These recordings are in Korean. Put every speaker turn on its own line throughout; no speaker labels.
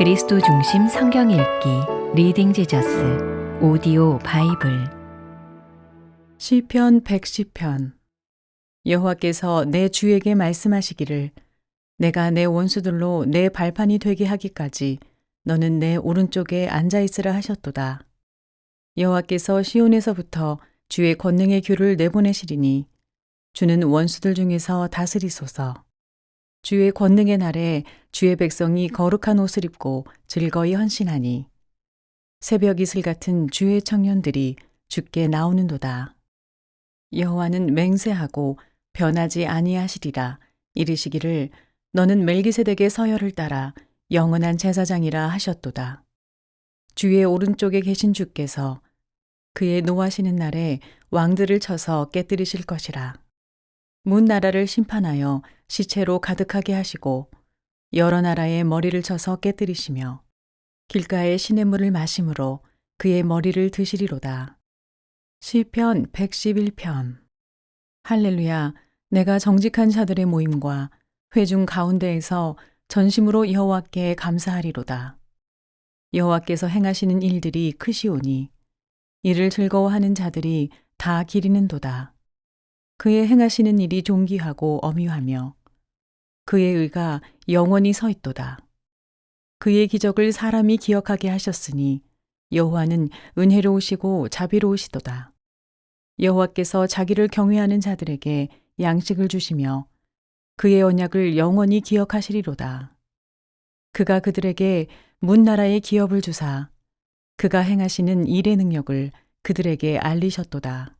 그리스도 중심 성경 읽기 리딩 지저스 오디오 바이블
시편 110편 여호와께서 내 주에게 말씀하시기를 내가 내 원수들로 내 발판이 되게 하기까지 너는 내 오른쪽에 앉아 있으라 하셨도다. 여호와께서 시온에서부터 주의 권능의 규를 내보내시리니 주는 원수들 중에서 다스리소서. 주의 권능의 날에 주의 백성이 거룩한 옷을 입고 즐거이 헌신하니 새벽 이슬 같은 주의 청년들이 죽게 나오는도다. 여호와는 맹세하고 변하지 아니하시리라 이르시기를 너는 멜기세덱의 서열을 따라 영원한 제사장이라 하셨도다. 주의 오른쪽에 계신 주께서 그의 노하시는 날에 왕들을 쳐서 깨뜨리실 것이라. 문 나라를 심판하여 시체로 가득하게 하시고 여러 나라의 머리를 쳐서 깨뜨리시며 길가의 시냇 물을 마심으로 그의 머리를 드시리로다. 시편 111편 할렐루야 내가 정직한 자들의 모임과 회중 가운데에서 전심으로 여호와께 감사하리로다. 여호와께서 행하시는 일들이 크시오니 이를 즐거워하는 자들이 다 기리는도다. 그의 행하시는 일이 존귀하고 엄유하며 그의 의가 영원히 서 있도다. 그의 기적을 사람이 기억하게 하셨으니 여호와는 은혜로우시고 자비로우시도다. 여호와께서 자기를 경외하는 자들에게 양식을 주시며 그의 언약을 영원히 기억하시리로다. 그가 그들에게 문나라의 기업을 주사 그가 행하시는 일의 능력을 그들에게 알리셨도다.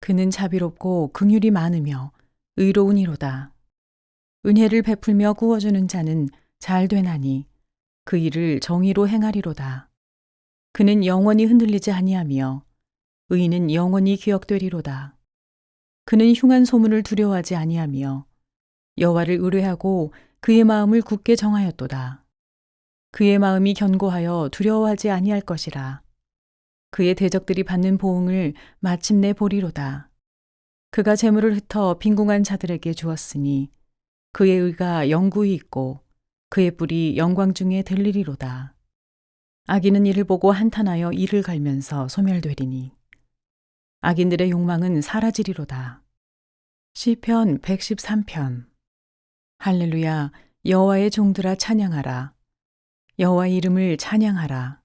그는 자비롭고 긍휼이 많으며 의로운 이로다. 은혜를 베풀며 구워주는 자는 잘 되나니 그 일을 정의로 행하리로다. 그는 영원히 흔들리지 아니하며 의인은 영원히 기억되리로다. 그는 흉한 소문을 두려워하지 아니하며 여호와를 의뢰하고 그의 마음을 굳게 정하였도다. 그의 마음이 견고하여 두려워하지 아니할 것이라. 그의 대적들이 받는 보응을 마침내 보리로다. 그가 재물을 흩어 빈궁한 자들에게 주었으니 그의 의가 영구히 있고 그의 뿔이 영광 중에 들리리로다. 악인은 이를 보고 한탄하여 이를 갈면서 소멸되리니 악인들의 욕망은 사라지리로다. 시편 113편 할렐루야 여호와의 종들아 찬양하라. 여호와의 이름을 찬양하라.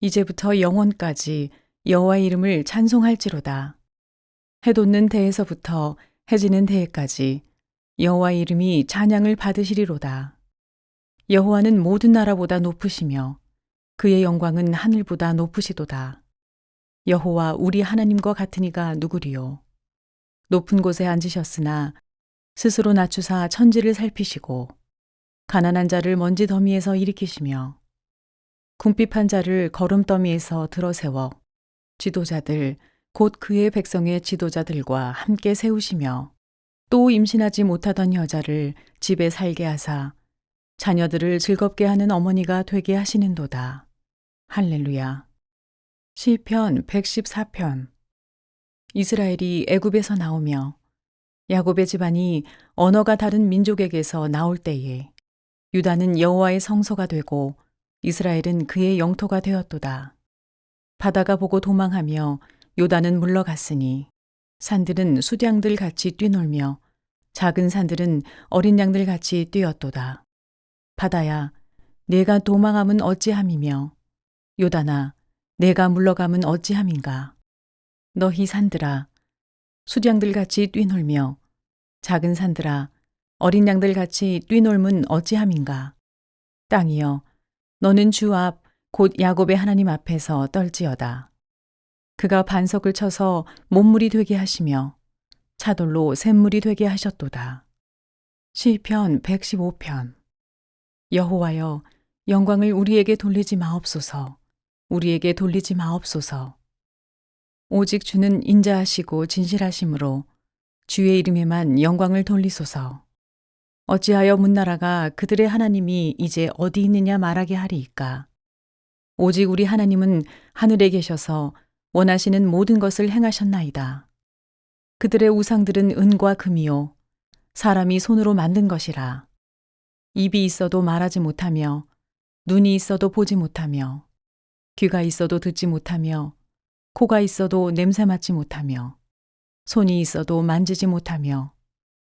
이제부터 영원까지 여호와의 이름을 찬송할지로다. 해 돋는 대에서부터 해지는 대에까지 여호와의 이름이 찬양을 받으시리로다. 여호와는 모든 나라보다 높으시며 그의 영광은 하늘보다 높으시도다. 여호와 우리 하나님과 같으니가 누구리요? 높은 곳에 앉으셨으나 스스로 낮추사 천지를 살피시고 가난한 자를 먼지 더미에서 일으키시며 궁핍한 자를 걸음더미에서 들어세워 지도자들 곧 그의 백성의 지도자들과 함께 세우시며 또 임신하지 못하던 여자를 집에 살게 하사 자녀들을 즐겁게 하는 어머니가 되게 하시는도다. 할렐루야. 시편 114편 이스라엘이 애굽에서 나오며 야곱의 집안이 언어가 다른 민족에게서 나올 때에 유다는 여호와의 성소가 되고 이스라엘은 그의 영토가 되었도다. 바다가 보고 도망하며 요단은 물러갔으니 산들은 수량들 같이 뛰놀며 작은 산들은 어린 양들 같이 뛰었도다. 바다야, 내가 도망함은 어찌함이며 요단아 내가 물러감은 어찌함인가 너희 산들아 수량들 같이 뛰놀며 작은 산들아 어린 양들 같이 뛰놀면 어찌함인가 땅이여 너는 주 앞 곧 야곱의 하나님 앞에서 떨지어다. 그가 반석을 쳐서 몸물이 되게 하시며 차돌로 샘물이 되게 하셨도다. 시편 115편. 여호와여 영광을 우리에게 돌리지 마옵소서. 우리에게 돌리지 마옵소서. 오직 주는 인자하시고 진실하심으로 주의 이름에만 영광을 돌리소서 어찌하여 문나라가 그들의 하나님이 이제 어디 있느냐 말하게 하리이까? 오직 우리 하나님은 하늘에 계셔서 원하시는 모든 것을 행하셨나이다. 그들의 우상들은 은과 금이요 사람이 손으로 만든 것이라. 입이 있어도 말하지 못하며 눈이 있어도 보지 못하며 귀가 있어도 듣지 못하며 코가 있어도 냄새 맡지 못하며 손이 있어도 만지지 못하며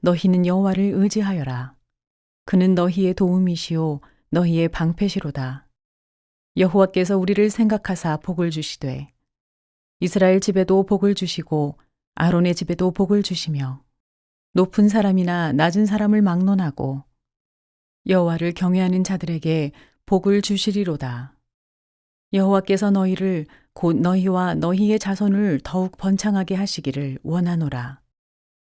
너희는 여호와를 의지하여라. 그는 너희의 도움이시요 너희의 방패시로다. 여호와께서 우리를 생각하사 복을 주시되 이스라엘 집에도 복을 주시고 아론의 집에도 복을 주시며 높은 사람이나 낮은 사람을 막론하고 여호와를 경외하는 자들에게 복을 주시리로다. 여호와께서 너희를 곧 너희와 너희의 자손을 더욱 번창하게 하시기를 원하노라.